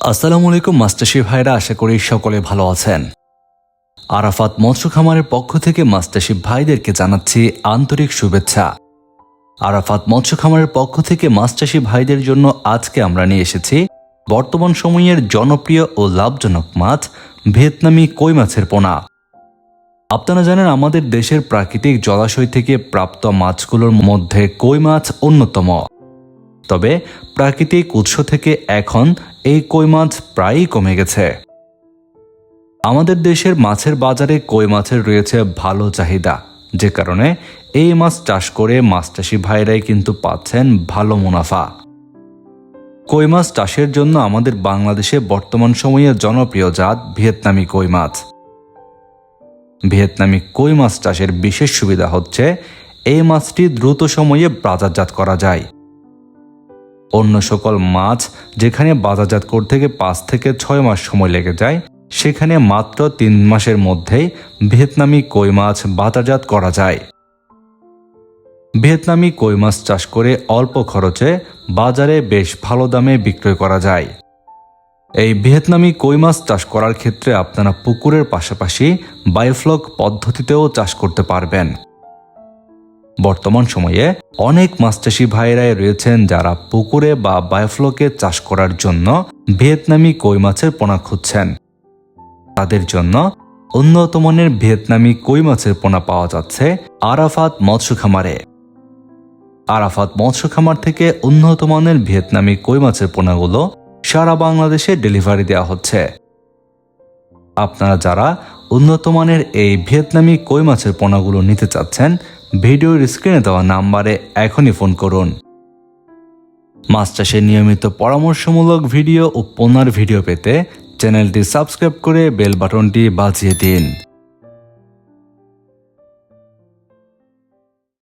আসসালামু আলাইকুম মাস্টারশি ভাইরা, আশা করি সকলে ভালো আছেন। আরাফাত মৎস্য খামারের পক্ষ থেকে মাস্টারশিপ ভাইদেরকে জানাচ্ছি আন্তরিক শুভেচ্ছা। আরাফাত মৎস্য খামারের পক্ষ থেকে মাস্টারশিপ ভাইদের জন্য আজকে আমরা নিয়ে এসেছি বর্তমান সময়ের জনপ্রিয় ও লাভজনক মাছ, ভিয়েতনামি কই মাছের পোনা। আপনারা জানেন, আমাদের দেশের প্রাকৃতিক জলাশয় থেকে প্রাপ্ত মাছগুলোর মধ্যে কই মাছ অন্যতম। তবে প্রাকৃতিক উৎস থেকে এখন এই কই মাছ প্রায়ই কমে গেছে। আমাদের দেশের মাছের বাজারে কই মাছের রয়েছে ভালো চাহিদা। যে কারণে এই মাছ চাষ করে মাছ চাষি ভাইরাই কিন্তু পাচ্ছেন ভালো মুনাফা। কই মাছ চাষের জন্য আমাদের বাংলাদেশে বর্তমান সময়ে জনপ্রিয় জাত ভিয়েতনামি কই মাছ। ভিয়েতনামি কই মাছ চাষের বিশেষ সুবিধা হচ্ছে এই মাছটি দ্রুত সময়ে বাজারজাত করা যায়। অন্য সকল মাছ যেখানে বাজারজাত করতে থেকে পাঁচ থেকে ছয় মাস সময় লেগে যায়, সেখানে মাত্র তিন মাসের মধ্যেই ভিয়েতনামি কই মাছ বাজারজাত করা যায়। ভিয়েতনামি কই মাছ চাষ করে অল্প খরচে বাজারে বেশ ভালো দামে বিক্রয় করা যায়। এই ভিয়েতনামি কই মাছ চাষ করার ক্ষেত্রে আপনারা পুকুরের পাশাপাশি বায়োফ্লক পদ্ধতিতেও চাষ করতে পারবেন। বর্তমান সময়ে অনেক মাছ চাষি ভাইরাই রয়েছেন যারা পুকুরে বা বায়োফ্লকে চাষ করার জন্য ভিয়েতনামি কই মাছের পোনা খুঁজছেন। তাদের জন্য উন্নত মানের ভিয়েতনামি কই মাছের পোনা পাওয়া যাচ্ছে আরাফাত মৎস্য খামারে আরাফাত মৎস্য খামার থেকে উন্নত মানের ভিয়েতনামি কই মাছের পোনাগুলো সারা বাংলাদেশে ডেলিভারি দেওয়া হচ্ছে। আপনারা যারা উন্নত মানের এই ভিয়েতনামি কই মাছের পোনাগুলো নিতে চাচ্ছেন ভিডিওর স্ক্রিনে দেওয়া নাম্বারে এখনই ফোন করুন। মাছ চাষের নিয়মিত পরামর্শমূলক ভিডিও ও পোনার ভিডিও পেতে চ্যানেলটি সাবস্ক্রাইব করে বেল বাটনটি বাজিয়ে দিন।